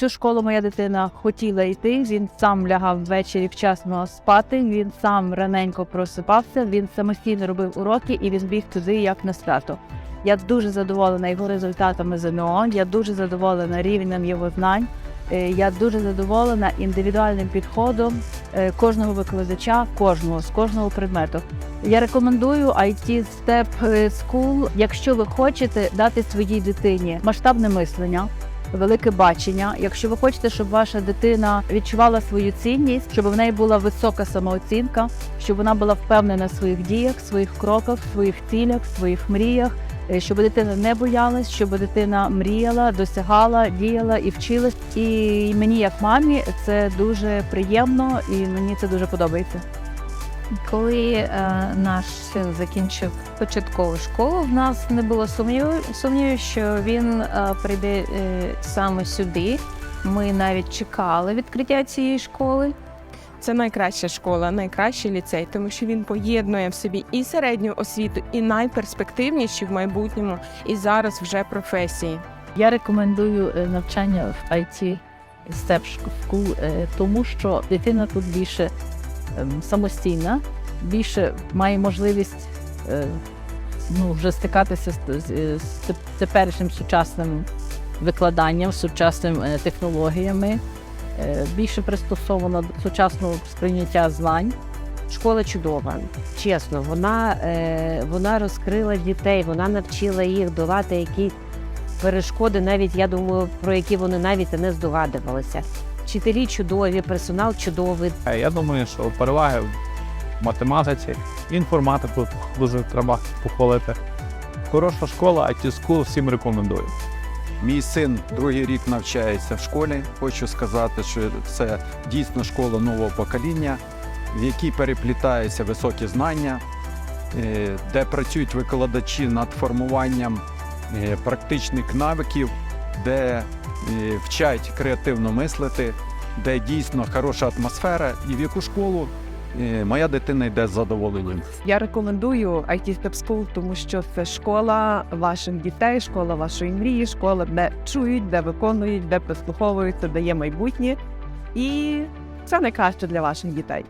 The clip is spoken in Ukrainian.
цю школу моя дитина хотіла йти. Він сам лягав ввечері вчасно спати. Він сам раненько просипався. Він самостійно робив уроки і він біг туди як на свято. Я дуже задоволена його результатами ЗНО. Я дуже задоволена рівнем його знань. Е, Я дуже задоволена індивідуальним підходом е, кожного викладача, кожного з кожного предмету. Я рекомендую IT Step School, якщо ви хочете дати своїй дитині масштабне мислення. Велике бачення. Якщо ви хочете, щоб ваша дитина відчувала свою цінність, щоб в неї була висока самооцінка, щоб вона була впевнена в своїх діях, своїх кроках, своїх цілях, своїх мріях, е, щоб дитина не боялась, щоб дитина мріяла, досягала, діяла і вчилась. І мені, як мамі, це дуже приємно і мені це дуже подобається. Коли е, наш син закінчив початкову школу, в нас не було сумніву, сумнівів, що він е, прийде е, саме сюди. Ми навіть чекали відкриття цієї школи. Це найкраща школа, найкращий ліцей, тому що він поєднує в собі і середню освіту, і найперспективніші в майбутньому, і зараз вже професії. Я рекомендую е, навчання в IT Step School, тому що дитина тут більше самостійна, більше має можливість е, ну, вже стикатися з, з, з теперішнім сучасним викладанням, сучасними е, технологіями, е, більше пристосована до сучасного сприйняття знань. Школа чудова, чесно. Вона, е, вона розкрила дітей, вона навчила їх долати якісь перешкоди, навіть я думаю, про які вони навіть не здогадувалися. Вчителі чудові, персонал чудовий. Е, Я думаю, що переваги в математиці, інформатику дуже треба похвалити. Хороша школа, IT School всім рекомендую. Мій син другий рік навчається в школі. Хочу сказати, що це дійсно школа нового покоління, в якій переплітаються високі знання, е, де працюють викладачі над формуванням е, практичних навиків, де вчать креативно мислити, де дійсно хороша атмосфера, і в яку школу моя дитина йде з задоволенням. Я рекомендую IT Step School, тому що це школа ваших дітей, школа вашої мрії, школа, де чують, де виконують, де прислуховуються, де є майбутнє. І це найкраще для ваших дітей.